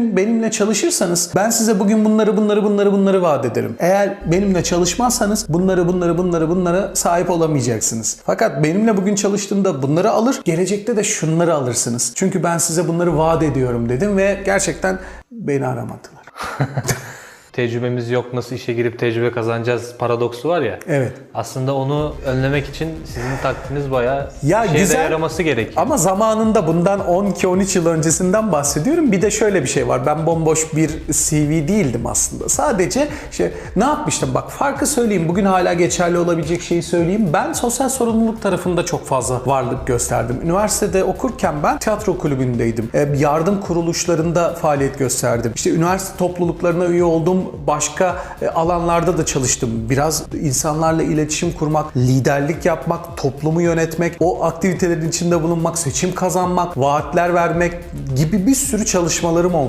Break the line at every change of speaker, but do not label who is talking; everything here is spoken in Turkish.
bugün benimle çalışırsanız ben size bugün bunları bunları bunları bunları vaat ederim. Eğer benimle çalışmazsanız bunları bunları bunları bunlara sahip olamayacaksınız. Fakat benimle bugün çalıştığımda bunları alır, gelecekte de şunları alırsınız. Çünkü ben size bunları vaat ediyorum dedim ve gerçekten beni aramadılar.
Tecrübemiz yok nasıl işe girip tecrübe kazanacağız paradoksu var ya.
Evet.
Aslında onu önlemek için sizin taktiğiniz bayağı
Ya
şeyde
güzel.
yaraması gerekiyor.
Ama zamanında bundan 12-13 yıl öncesinden bahsediyorum. Bir de şöyle bir şey var. Ben bomboş bir CV değildim aslında. Sadece işte ne yapmıştım? Bak farkı söyleyeyim. Bugün hala geçerli olabilecek şeyi söyleyeyim. Ben sosyal sorumluluk tarafında çok fazla varlık gösterdim. Üniversitede okurken ben tiyatro kulübündeydim. E, Yardım kuruluşlarında faaliyet gösterdim. İşte üniversite topluluklarına üye oldum. Başka e, alanlarda da çalıştım. Biraz insanlarla iletişim kurmak, liderlik yapmak, toplumu yönetmek, o aktivitelerin içinde bulunmak, seçim kazanmak, vaatler vermek gibi bir sürü çalışmalarım oldu.